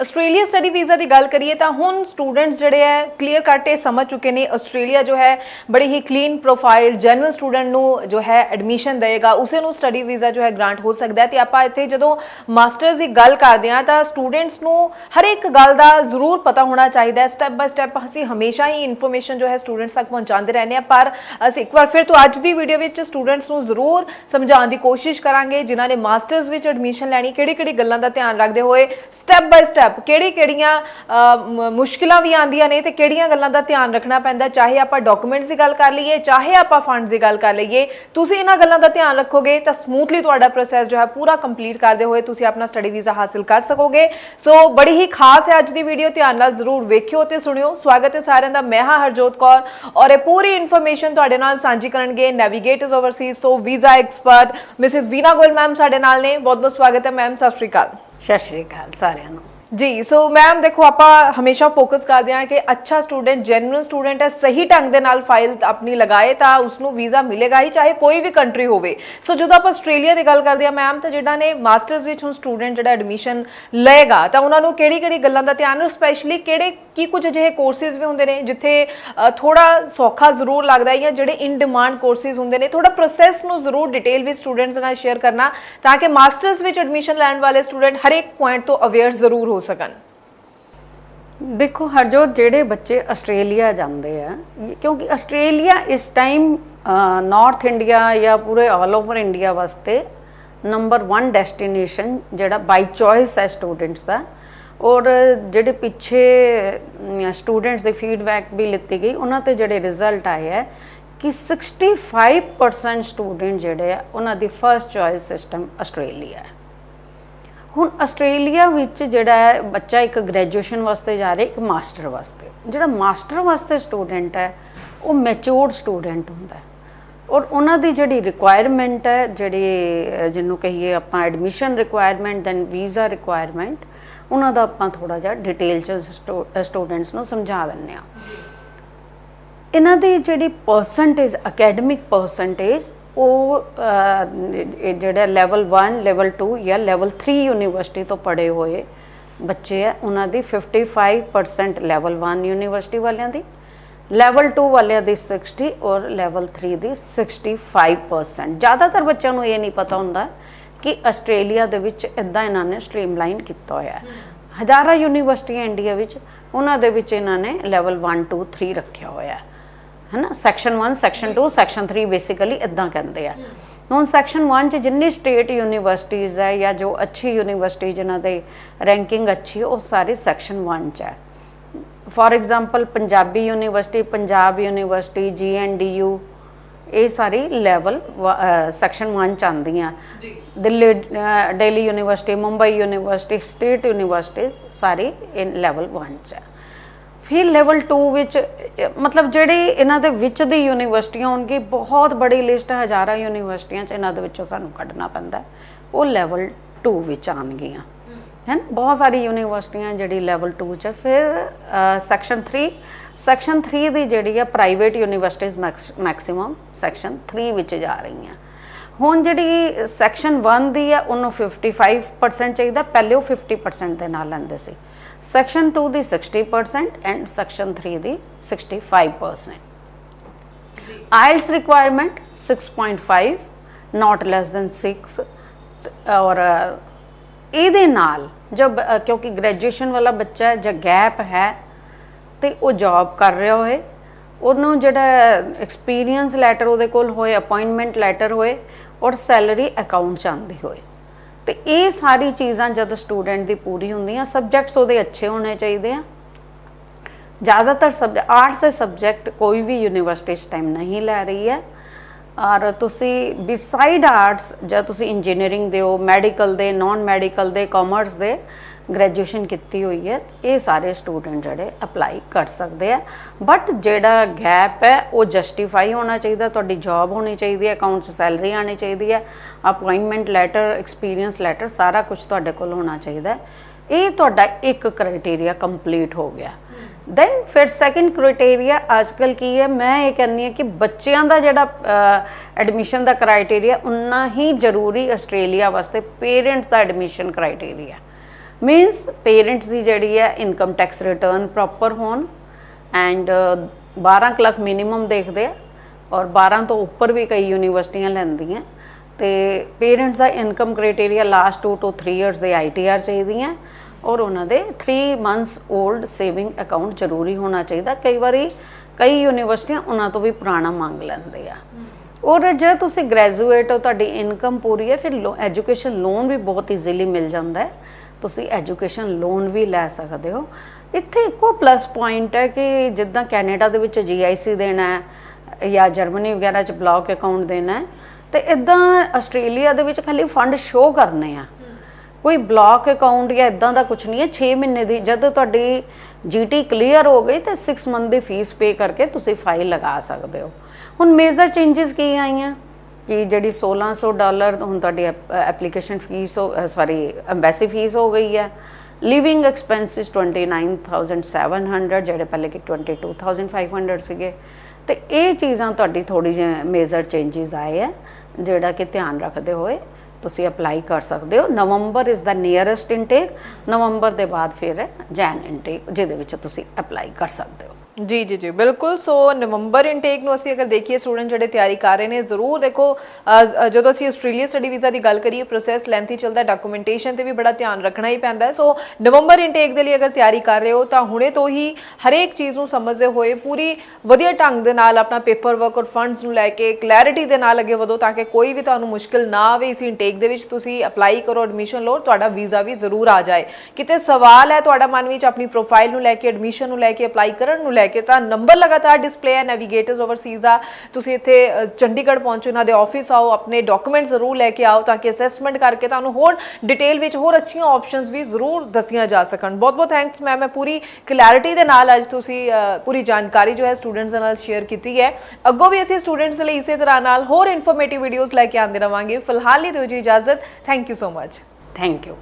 Australia study visa ਦੀ ਗੱਲ ਕਰੀਏ ਤਾਂ ਹੁਣ ਸਟੂਡੈਂਟਸ ਜਿਹੜੇ ਹੈ ਕਲੀਅਰ ਕੱਟ ਇਹ ਸਮਝ ਚੁੱਕੇ ਨੇ ਆਸਟ੍ਰੇਲੀਆ ਜੋ ਹੈ, ਬੜੀ ਹੀ ਕਲੀਨ ਪ੍ਰੋਫਾਈਲ ਜੈਨੂਇਨ ਸਟੂਡੈਂਟ ਨੂੰ ਜੋ ਹੈ ਐਡਮਿਸ਼ਨ ਦੇਗਾ ਉਸੇ ਨੂੰ ਸਟੱਡੀ ਵੀਜ਼ਾ ਜੋ ਹੈ ਗ੍ਰਾਂਟ ਹੋ ਸਕਦਾ ਹੈ ਤੇ ਆਪਾਂ ਇੱਥੇ ਜਦੋਂ ਮਾਸਟਰਸ ਦੀ ਗੱਲ ਕਰਦੇ ਹਾਂ ਤਾਂ ਸਟੂਡੈਂਟਸ ਨੂੰ ਹਰ ਇੱਕ ਗੱਲ ਦਾ ਜ਼ਰੂਰ ਪਤਾ ਹੋਣਾ ਚਾਹੀਦਾ ਹੈ। ਸਟੈਪ ਬਾਈ ਸਟੈਪ ਅਸੀਂ ਹਮੇਸ਼ਾ ਹੀ ਇਨਫੋਰਮੇਸ਼ਨ ਜੋ ਹੈ ਸਟੂਡੈਂਟਸ ਤੱਕ ਪਹੁੰਚਾਉਂਦੇ ਰਹਿੰਦੇ ਹਾਂ, ਪਰ ਅਸੀਂ ਇੱਕ ਵਾਰ ਫਿਰ ਤੋਂ ਅੱਜ ਦੀ ਵੀਡੀਓ ਵਿੱਚ ਸਟੂਡੈਂਟਸ ਨੂੰ ਜ਼ਰੂਰ ਸਮਝਾਉਣ ਦੀ ਕੋਸ਼ਿਸ਼ ਕਰਾਂਗੇ, ਜਿਨ੍ਹਾਂ ਨੇ ਮਾਸਟਰਸ ਵਿੱਚ ਐਡਮਿਸ਼ਨ ਲੈਣੀ ਕਿਹੜੀ ਕਿਹੜੀ ਗੱਲਾਂ ਦਾ ਧਿਆਨ ਰੱਖਦੇ ਹੋਏ ਸਟੈਪ ਬਾਈ ਸਟੈਪ ਕਿਹੜੀ ਕਿਹੜੀਆਂ ਅ, ਮੁਸ਼ਕਿਲਾਂ ਵੀ ਆਉਂਦੀਆਂ ਨੇ ਤੇ ਕਿਹੜੀਆਂ ਗੱਲਾਂ ਦਾ ਧਿਆਨ ਰੱਖਣਾ ਪੈਂਦਾ? ਚਾਹੇ ਆਪਾਂ ਡਾਕੂਮੈਂਟਸ ਦੀ ਗੱਲ ਕਰ ਲਈਏ ਚਾਹੇ ਆਪਾਂ ਫੰਡਸ ਦੀ ਗੱਲ ਕਰ ਲਈਏ ਤੁਸੀਂ ਇਹਨਾਂ ਗੱਲਾਂ ਦਾ ਧਿਆਨ ਰੱਖੋਗੇ ਤਾਂ ਸਮੂਥਲੀ ਤੁਹਾਡਾ ਪ੍ਰੋਸੈਸ ਜੋ ਹੈ ਪੂਰਾ ਕੰਪਲੀਟ ਕਰਦੇ ਹੋਏ ਤੁਸੀਂ ਆਪਣਾ ਸਟੱਡੀ ਵੀਜ਼ਾ ਹਾਸਿਲ ਕਰ ਸਕੋਗੇ। ਸੋ ਬੜੀ ਹੀ ਖਾਸ ਹੈ ਅੱਜ ਦੀ ਵੀਡੀਓ ਧਿਆਨ ਨਾਲ ਜ਼ਰੂਰ ਵੇਖਿਓ ਤੇ ਸੁਣਿਓ। ਸਵਾਗਤ ਹੈ ਸਾਰਿਆਂ ਦਾ ਮੈਂ ਹਾਂ ਹਰਜੋਤ ਕੌਰ ਔਰ ਇਹ ਪੂਰੀ ਇਨਫੋਰਮੇਸ਼ਨ ਤੁਹਾਡੇ ਨਾਲ ਸਾਂਝੀ ਕਰਨਗੇ ਨੈਵੀਗੇਟਰਸ ਓਵਰਸੀਜ਼ ਤੋਂ visa expert Mrs Veena Goyal ma'am ਸਾਡੇ ਨਾਲ ਨੇ। ਬਹੁਤ ਬਹੁਤ ਸਵਾਗਤ ਹੈ ਮੈਮ ਸਤਿ ਸ਼੍ਰੀ ਅਕਾਲ। ਸਤਿ ਸ਼੍ਰੀ ਅਕਾਲ ਸਾਰਿਆਂ ਨੂੰ। ਜੀ ਸੋ ਮੈਮ ਦੇਖੋ ਆਪਾਂ ਹਮੇਸ਼ਾ ਫੋਕਸ ਕਰਦੇ ਹਾਂ ਕਿ ਅੱਛਾ ਸਟੂਡੈਂਟ ਜੈਨੂਇਨ ਸਟੂਡੈਂਟ ਹੈ ਸਹੀ ਢੰਗ ਦੇ ਨਾਲ ਫਾਈਲ ਆਪਣੀ ਲਗਾਏ ਤਾਂ ਉਸ ਨੂੰ ਵੀਜ਼ਾ ਮਿਲੇਗਾ ਹੀ ਚਾਹੇ ਕੋਈ ਵੀ ਕੰਟਰੀ ਹੋਵੇ। ਸੋ ਜਦੋਂ ਆਪਾਂ ਆਸਟ੍ਰੇਲੀਆ ਦੀ ਗੱਲ ਕਰਦੇ ਹਾਂ ਮੈਮ ਤਾਂ ਜਿਹੜਾ ਨੇ ਮਾਸਟਰਸ ਵਿੱਚ ਹੁਣ ਸਟੂਡੈਂਟ ਜਿਹੜਾ ਐਡਮਿਸ਼ਨ ਲਏਗਾ ਤਾਂ ਉਹਨਾਂ ਨੂੰ ਕਿਹੜੀ ਕਿਹੜੀ ਗੱਲਾਂ ਦਾ ਧਿਆਨ ਸਪੈਸ਼ਲੀ ਕਿਹੜੇ ਕੀ ਕੁਝ ਅਜਿਹੇ ਕੋਰਸਿਸ ਵੀ ਹੁੰਦੇ ਨੇ ਜਿੱਥੇ ਅ, ਥੋੜਾ ਸੌਖਾ ਜ਼ਰੂਰ ਲੱਗਦਾ ਹੈ ਜਾਂ ਜਿਹੜੇ ਇਨ ਡਿਮਾਂਡ ਕੋਰਸਿਸ ਹੁੰਦੇ ਨੇ ਥੋੜਾ ਪ੍ਰੋਸੈਸ ਨੂੰ ਜ਼ਰੂਰ ਡਿਟੇਲ ਵਿੱਚ ਸਟੂਡੈਂਟਸ ਨਾਲ ਸ਼ੇਅਰ ਕਰਨਾ ਤਾਂ ਕਿ ਮਾਸਟਰਸ ਵਿੱਚ ਐਡਮਿਸ਼ਨ ਲੈਣ ਵਾਲੇ ਸਟੂਡੈਂਟ ਹਰੇਕ ਪੁਆਇੰਟ ਤੋਂ ਅਵੇਅਰ ਜ਼ਰੂਰ ਹੋ ਸਕਣ? ਦੇਖੋ ਹਰਜੋਤ, ਜਿਹੜੇ ਬੱਚੇ ਆਸਟ੍ਰੇਲੀਆ ਜਾਂਦੇ ਆ ਕਿਉਂਕਿ ਆਸਟ੍ਰੇਲੀਆ ਇਸ ਟਾਈਮ ਨਾਰਥ ਇੰਡੀਆ ਜਾਂ ਪੂਰੇ ਆਲ ਓਵਰ ਇੰਡੀਆ ਵਾਸਤੇ ਨੰਬਰ 1 ਡੈਸਟੀਨੇਸ਼ਨ ਜਿਹੜਾ ਬਾਈ ਚੋਇਸ ਹੈ ਸਟੂਡੈਂਟਸ ਦਾ। ਔਰ ਜਿਹੜੇ ਪਿੱਛੇ ਸਟੂਡੈਂਟਸ ਦੇ ਫੀਡਬੈਕ ਵੀ ਲਿੱਤੀ ਗਈ, ਉਹਨਾਂ ਤੇ ਜਿਹੜੇ ਰਿਜ਼ਲਟ ਆਏ ਹੈ ਕਿ 65% ਸਟੂਡੈਂਟ ਜਿਹੜੇ ਆ, ਉਹਨਾਂ ਦੀ ਫਰਸਟ ਚੋਇਸ ਸਿਸਟਮ ਆਸਟ੍ਰੇਲੀਆ ਹੈ। ਹੁਣ ਆਸਟ੍ਰੇਲੀਆ ਵਿੱਚ ਜਿਹੜਾ ਹੈ, ਬੱਚਾ ਇੱਕ ਗ੍ਰੈਜੂਏਸ਼ਨ ਵਾਸਤੇ ਜਾ ਰਿਹਾ, ਇੱਕ ਮਾਸਟਰ ਵਾਸਤੇ। ਜਿਹੜਾ ਮਾਸਟਰ ਵਾਸਤੇ ਸਟੂਡੈਂਟ ਹੈ, ਉਹ ਮੈਚੁਰਡ ਸਟੂਡੈਂਟ ਹੁੰਦਾ ਹੈ। ਔਰ ਉਹਨਾਂ ਦੀ ਜਿਹੜੀ ਰਿਕੁਆਇਰਮੈਂਟ ਹੈ, ਜਿਹੜੀ ਜਿਹਨੂੰ ਕਹੀਏ ਆਪਾਂ admission requirement then visa requirement ਉਹਨਾਂ ਦਾ ਆਪਾਂ ਥੋੜਾ ਜਿਹਾ ਡਿਟੇਲ ਚ ਸਟੂਡੈਂਟਸ ਨੂੰ ਸਮਝਾ ਦਿੰਨੇ ਆ ਇਹਨਾਂ ਦੀ ਜਿਹੜੀ ਪਰਸੈਂਟੇਜ ਅਕੈਡਮਿਕ ਪਰਸੈਂਟੇਜ ਉਹ ਜਿਹੜਾ ਲੈਵਲ 1 ਲੈਵਲ 2 ਜਾਂ ਲੈਵਲ 3 ਯੂਨੀਵਰਸਿਟੀ ਤੋਂ ਪੜ੍ਹੇ ਹੋਏ ਬੱਚੇ ਆ, ਉਹਨਾਂ ਦੀ 55% ਲੈਵਲ 1 ਯੂਨੀਵਰਸਿਟੀ ਵਾਲਿਆਂ ਦੀ ਲੈਵਲ 2 ਵਾਲਿਆਂ ਦੀ 60 ਔਰ ਲੈਵਲ 3 ਦੀ 65% ਜ਼ਿਆਦਾਤਰ ਬੱਚਿਆਂ ਨੂੰ ਇਹ ਨਹੀਂ ਪਤਾ ਹੁੰਦਾ ਕਿ ਆਸਟ੍ਰੇਲੀਆ ਦੇ ਵਿੱਚ ਇਦਾਂ ਇਹਨਾਂ ਨੇ ਸਟ੍ਰੀਮਲਾਈਨ ਕੀਤਾ ਹੋਇਆ ਹੈ। ਹਜ਼ਾਰਾਂ ਯੂਨੀਵਰਸਿਟੀਆਂ ਇੰਡੀਆ ਵਿੱਚ, ਉਹਨਾਂ ਦੇ ਵਿੱਚ ਇਹਨਾਂ ਨੇ ਲੈਵਲ 1 2 3 ਰੱਖਿਆ ਹੋਇਆ ਹੈ। ਹੈਨਾ? ਸੈਕਸ਼ਨ 1 ਸੈਕਸ਼ਨ 2 ਸੈਕਸ਼ਨ 3 ਬੇਸਿਕਲੀ ਇਦਾਂ ਕਹਿੰਦੇ ਆ। ਹੁਣ ਸੈਕਸ਼ਨ 1 ਚ ਜਿੰਨੀ ਸਟੇਟ ਯੂਨੀਵਰਸਿਟੀਜ਼ ਹੈ ਜਾਂ ਜੋ ਅੱਛੀ ਯੂਨੀਵਰਸਿਟੀ ਜਿਨ੍ਹਾਂ ਦੇ ਰੈਂਕਿੰਗ ਅੱਛੀ ਉਹ ਸਾਰੇ ਸੈਕਸ਼ਨ 1 ਚ ਹੈ। For example Punjabi university Punjab university GNDU ਇਹ ਸਾਰੀ ਲੈਵਲ ਸੈਕਸ਼ਨ 1 ਚ ਆਉਂਦੀਆਂ। Delhi uh, Delhi university Mumbai university state universities sorry in level 1 ਚ ਹੈ। ਫਿਰ ਲੈਵਲ 2 ਵਿੱਚ ਅਹ, ਮਤਲਬ ਜਿਹੜੀ ਇਹਨਾਂ ਦੇ ਵਿੱਚ ਦੀ ਯੂਨੀਵਰਸਿਟੀਆਂ ਹੋਣਗੇ ਬਹੁਤ ਬੜੀ ਲਿਸਟ ਹਜ਼ਾਰਾਂ ਯੂਨੀਵਰਸਿਟੀਆਂ ਚ ਇਹਨਾਂ ਦੇ ਵਿੱਚੋਂ ਸਾਨੂੰ ਕੱਢਣਾ ਪੈਂਦਾ ਹੈ। ਉਹ ਲੈਵਲ 2 ਵਿੱਚ ਆਉਣਗੀਆਂ। ਹੈ ਨਾ ਬਹੁਤ ਸਾਰੀ ਯੂਨੀਵਰਸਿਟੀਆਂ ਜਿਹੜੀ ਲੈਵਲ 2 ਚ ਹੈ। ਫਿਰ ਸੈਕਸ਼ਨ 3 ਸੈਕਸ਼ਨ 3 ਦੀ ਜਿਹੜੀ ਹੈ ਪ੍ਰਾਈਵੇਟ ਯੂਨੀਵਰਸਿਟੀਜ਼ ਮੈਕਸਿਮਮ ਸੈਕਸ਼ਨ 3 ਵਿੱਚ ਜਾ ਰਹੀਆਂ। ਹੁਣ ਜਿਹੜੀ ਸੈਕਸ਼ਨ 1 ਦੀ ਹੈ ਉਹਨੂੰ 55% ਚਾਹੀਦਾ। ਪਹਿਲੇ ਉਹ 50% ਦੇ ਨਾਲ ਲੈਂਦੇ ਸੀ। ਸੈਕਸ਼ਨ 2 ਦੀ 60% ਐਂਡ ਸੈਕਸ਼ਨ 3 ਦੀ 65% IELTS requirement 6.5 not less than 6 ਔਰ ਇਹਦੇ ਨਾਲ ਜਬ ਕਿਉਂਕਿ ਗ੍ਰੈਜੂਏਸ਼ਨ ਵਾਲਾ ਬੱਚਾ ਹੈ, ਜਾਂ ਗੈਪ ਹੈ ਤੇ ਉਹ ਜੌਬ ਕਰ ਰਿਹਾ ਹੋਏ ਉਹਨੂੰ ਜਿਹੜਾ ਐਕਸਪੀਰੀਅੰਸ ਲੈਟਰ ਉਹਦੇ ਕੋਲ ਹੋਏ ਅਪਾਇੰਟਮੈਂਟ ਲੈਟਰ ਹੋਏ ਔਰ ਸੈਲਰੀ ਅਕਾਊਂਟ ਚ ਆਉਂਦੀ ਹੋਏ ਤੇ ਇਹ ਸਾਰੀ ਚੀਜ਼ਾਂ ਜਦ ਸਟੂਡੈਂਟ ਦੀ ਪੂਰੀ ਹੁੰਦੀਆਂ ਸਬਜੈਕਟਸ ਉਹਦੇ ਅੱਛੇ ਹੋਣੇ ਚਾਹੀਦੇ ਆ। ਜ਼ਿਆਦਾਤਰ ਸਬਜੈਕਟ ਆਰਟਸ ਦੇ ਸਬਜੈਕਟ ਕੋਈ ਵੀ ਯੂਨੀਵਰਸਿਟੀ ਇਸ ਟਾਈਮ ਨਹੀਂ ਲੈ ਰਹੀ ਹੈ। ਔਰ ਤੁਸੀਂ ਬਿਸਾਈਡ ਆਰਟਸ ਜਾਂ ਤੁਸੀਂ ਇੰਜੀਨੀਅਰਿੰਗ ਦੇ ਹੋ ਮੈਡੀਕਲ ਦੇ ਨਾਨ ਮੈਡੀਕਲ ਦੇ ਕਾਮਰਸ ਦੇ ਗ੍ਰੈਜੂਏਸ਼ਨ ਕੀਤੀ ਹੋਈ ਹੈ, ਇਹ ਸਾਰੇ ਸਟੂਡੈਂਟ ਜਿਹੜੇ ਅਪਲਾਈ ਕਰ ਸਕਦੇ ਆ। ਬਟ ਜਿਹੜਾ ਗੈਪ ਹੈ, ਉਹ ਜਸਟੀਫਾਈ ਹੋਣਾ ਚਾਹੀਦਾ, ਤੁਹਾਡੀ ਜੌਬ ਹੋਣੀ ਚਾਹੀਦੀ ਹੈ ਅਕਾਊਂਟ 'ਚ ਸੈਲਰੀ ਆਣੀ ਚਾਹੀਦੀ ਹੈ ਅਪਾਇੰਟਮੈਂਟ ਲੈਟਰ ਐਕਸਪੀਰੀਅੰਸ ਲੈਟਰ ਸਾਰਾ ਕੁਝ ਤੁਹਾਡੇ ਕੋਲ ਹੋਣਾ ਚਾਹੀਦਾ ਇਹ ਤੁਹਾਡਾ ਇੱਕ ਕ੍ਰਾਈਟੇਰੀਆ ਕੰਪਲੀਟ ਹੋ ਗਿਆ। ਦੈਨ ਫਿਰ ਸੈਕੰਡ ਕ੍ਰਾਈਟੇਰੀਆ ਅੱਜਕੱਲ ਕੀ ਹੈ, ਮੈਂ ਇਹ ਕਹਿੰਨੀ ਹਾਂ ਕਿ ਬੱਚਿਆਂ ਦਾ ਜਿਹੜਾ ਐਡਮਿਸ਼ਨ ਦਾ ਕ੍ਰਾਈਟੇਰੀਆ ਉਨਾ ਹੀ ਜ਼ਰੂਰੀ ਆਸਟ੍ਰੇਲੀਆ ਵਾਸਤੇ ਪੇਰੈਂਟਸ ਦਾ ਐਡਮਿਸ਼ਨ ਕ੍ਰਾਈਟੇਰੀਆ ਮੀਨਸ ਪੇਰੈਂਟਸ ਦੀ ਜਿਹੜੀ ਹੈ ਇਨਕਮ ਟੈਕਸ ਰਿਟਰਨ ਪ੍ਰੋਪਰ ਹੋਣ ਐਂਡ 12 ਕੁ ਲੱਖ ਮਿਨੀਮਮ ਦੇਖਦੇ ਆ ਔਰ 12 ਤੋਂ ਉੱਪਰ ਵੀ ਕਈ ਯੂਨੀਵਰਸਿਟੀਆਂ ਲੈਂਦੀਆਂ ਤੇ ਪੇਰੈਂਟਸ ਦਾ ਇਨਕਮ ਕ੍ਰਾਈਟੇਰੀਆ ਲਾਸਟ 2 ਤੋਂ 3 ਇਅਰਸ ਦੇ ਆਈਟੀਆਰ ਚਾਹੀਦੀਆਂ ਔਰ ਉਹਨਾਂ ਦੇ 3 ਮੰਥਸ 올ਡ ਸੇਵਿੰਗ ਅਕਾਊਂਟ ਜ਼ਰੂਰੀ ਹੋਣਾ ਚਾਹੀਦਾ। ਕਈ ਵਾਰੀ ਕਈ ਯੂਨੀਵਰਸਿਟੀਆਂ ਉਹਨਾਂ ਤੋਂ ਵੀ ਪੁਰਾਣਾ ਮੰਗ ਲੈਂਦੇ ਆ। ਔਰ ਜੇ ਤੁਸੀਂ ਗ੍ਰੈਜੂਏਟ ਹੋ, ਤੁਹਾਡੀ ਇਨਕਮ ਪੂਰੀ ਹੈ, ਫਿਰ ਐਜੂਕੇਸ਼ਨ ਲੋਨ ਵੀ ਬਹੁਤ ਈਜ਼ੀਲੀ ਮਿਲ ਜਾਂਦਾ ਹੈ। ਤੁਸੀਂ ਐਜੂਕੇਸ਼ਨ ਲੋਨ ਵੀ ਲੈ ਸਕਦੇ ਹੋ। ਇੱਥੇ ਇੱਕੋ ਪਲੱਸ ਪੁਆਇੰਟ ਹੈ ਕਿ ਜਿੱਦਾਂ ਕੈਨੇਡਾ ਦੇ ਵਿੱਚ ਜੀਆਈਸੀ ਦੇਣਾ ਹੈ ਜਾਂ ਜਰਮਨੀ ਵਗੈਰਾ ਚ ਬਲੌਕ ਅਕਾਊਂਟ ਦੇਣਾ ਹੈ, ਤੇ ਇਦਾਂ ਆਸਟ੍ਰੇਲੀਆ ਦੇ ਵਿੱਚ ਖਾਲੀ ਫੰਡ ਸ਼ੋ ਕਰਨੇ ਆ। ਕੋਈ ਬਲੌਕ ਅਕਾਊਂਟ ਜਾਂ ਇਦਾਂ ਦਾ ਕੁਝ ਨਹੀਂ ਹੈ 6 ਮਹੀਨੇ ਦੀ, ਜਦ ਤੁਹਾਡੀ ਜੀਟੀ ਕਲੀਅਰ ਹੋ ਗਈ ਤੇ 6 ਮੰਥ ਦੀ ਫੀਸ ਪੇ ਕਰਕੇ ਤੁਸੀਂ ਫਾਈਲ ਲਗਾ ਸਕਦੇ ਹੋ। ਹੁਣ ਮੇਜਰ ਚੇਂਜਸ ਕੀ ਆਈਆਂ? ਕਿ ਜਿਹੜੀ 1600 ਡਾਲਰ ਹੁਣ ਤੁਹਾਡੀ application fee sorry embassy fee ਹੋ ਗਈ ਹੈ। ਲਿਵਿੰਗ ਐਕਸਪੈਂਸਸ 29700 ਜਿਹੜੇ ਪਹਿਲੇ ਕਿ 22500 ਸੀਗੇ। ਤੇ ਇਹ ਚੀਜ਼ਾਂ ਤੁਹਾਡੀ ਥੋੜੀ ਜਿਹੀ ਮੇਜਰ ਚੇਂਜਸ ਆਏ ਹੈ, ਜਿਹੜਾ ਕਿ ਧਿਆਨ ਰੱਖਦੇ ਹੋਏ ਤੁਸੀਂ ਅਪਲਾਈ ਕਰ ਸਕਦੇ ਹੋ। November is the nearest intake ਨਵੰਬਰ ਦੇ ਬਾਅਦ ਫਿਰ ਹੈ ਜੈਨ ਇਨਟੇਕ ਜਿਹਦੇ ਵਿੱਚ ਤੁਸੀਂ ਅਪਲਾਈ ਕਰ ਸਕਦੇ ਹੋ। ਜੀ ਜੀ ਜੀ, ਬਿਲਕੁਲ। ਸੋ ਨਵੰਬਰ ਇਨਟੇਕ ਨੂੰ ਅਸੀਂ ਅਗਰ ਦੇਖੀਏ ਸਟੂਡੈਂਟ ਜਿਹੜੇ ਤਿਆਰੀ ਕਰ ਰਹੇ ਨੇ, ਜ਼ਰੂਰ ਦੇਖੋ ਜਦੋਂ ਅਸੀਂ ਆਸਟ੍ਰੇਲੀਆ ਸਟੱਡੀ ਵੀਜ਼ਾ ਦੀ ਗੱਲ ਕਰੀਏ ਪ੍ਰੋਸੈਸ ਲੈਂਥੀ ਚੱਲਦਾ ਡਾਕੂਮੈਂਟੇਸ਼ਨ ਤੇ ਵੀ ਬੜਾ ਧਿਆਨ ਰੱਖਣਾ ਹੀ ਪੈਂਦਾ ਹੈ। ਸੋ ਨਵੰਬਰ ਇਨਟੇਕ ਦੇ ਲਈ ਅਗਰ ਤਿਆਰੀ ਕਰ ਰਹੇ ਹੋ, ਤਾਂ ਹੁਣੇ ਤੋਂ ਹੀ ਹਰੇਕ ਚੀਜ਼ ਨੂੰ ਸਮਝਦੇ ਹੋਏ, ਪੂਰੀ ਵਧੀਆ ਢੰਗ ਦੇ ਨਾਲ ਆਪਣਾ ਪੇਪਰ ਵਰਕ ਔਰ ਫੰਡਸ ਨੂੰ ਲੈ ਕੇ ਕਲੈਰਿਟੀ ਦੇ ਨਾਲ ਅੱਗੇ ਵਧੋ, ਤਾਂ ਕਿ ਕੋਈ ਵੀ ਤੁਹਾਨੂੰ ਮੁਸ਼ਕਲ ਨਾ ਆਵੇ ਇਸ ਇਨਟੇਕ ਦੇ ਵਿੱਚ, ਤੁਸੀਂ ਅਪਲਾਈ ਕਰੋ ਐਡਮਿਸ਼ਨ ਲਓ, ਤੁਹਾਡਾ ਵੀਜ਼ਾ ਵੀ ਜ਼ਰੂਰ ਆ ਜਾਏ। ਕਿਤੇ ਸਵਾਲ ਹੈ ਤੁਹਾਡਾ ਮਨ ਵਿੱਚ, ਆਪਣੀ ਪ੍ਰੋਫਾਈਲ ਨੂੰ ਲੈ ਕੇ ਐਡਮਿਸ਼ਨ ਨੂੰ ਲੈ ਕੇ ਅਪਲਾਈ ਕਰਨ ਨੂੰ ਲੈ ਕੇ ਤਾਂ ਨੰਬਰ ਲਗਾਤਾਰ ਡਿਸਪਲੇ ਹੈ ਨੈਵੀਗੇਟਰਸ ਓਵਰਸੀਜ਼ ਆ। ਤੁਸੀਂ ਇੱਥੇ ਚੰਡੀਗੜ੍ਹ ਪਹੁੰਚੋ ਇਹਨਾਂ ਦੇ ਆਫਿਸ ਆਓ, ਆਪਣੇ ਡਾਕੂਮੈਂਟ ਜ਼ਰੂਰ ਲੈ ਕੇ ਆਓ ਤਾਂ ਕਿ ਅਸੈਸਮੈਂਟ ਕਰਕੇ ਤੁਹਾਨੂੰ ਹੋਰ ਡਿਟੇਲ ਵਿੱਚ ਹੋਰ ਅੱਛੀਆਂ ਆਪਸ਼ਨਸ ਵੀ ਜ਼ਰੂਰ ਦੱਸੀਆਂ ਜਾ ਸਕਣ। ਬਹੁਤ ਬਹੁਤ ਥੈਂਕਸ ਮੈਮ ਮੈਂ ਪੂਰੀ ਕਲੈਰਿਟੀ ਦੇ ਨਾਲ ਅੱਜ ਤੁਸੀਂ ਪੂਰੀ ਜਾਣਕਾਰੀ ਜੋ ਹੈ ਸਟੂਡੈਂਟਸ ਦੇ ਨਾਲ ਸ਼ੇਅਰ ਕੀਤੀ ਹੈ। ਅੱਗੋਂ ਵੀ ਅਸੀਂ ਸਟੂਡੈਂਟਸ ਦੇ ਲਈ ਇਸੇ ਤਰ੍ਹਾਂ ਨਾਲ ਹੋਰ ਇਨਫੋਰਮੇਟਿਵ ਵੀਡੀਓਜ਼ ਲੈ ਕੇ ਆਉਂਦੇ ਰਵਾਂਗੇ। ਫਿਲਹਾਲ ਲਈ ਦਿਓ ਜੀ ਇਜਾਜ਼ਤ। Thank you so much thank you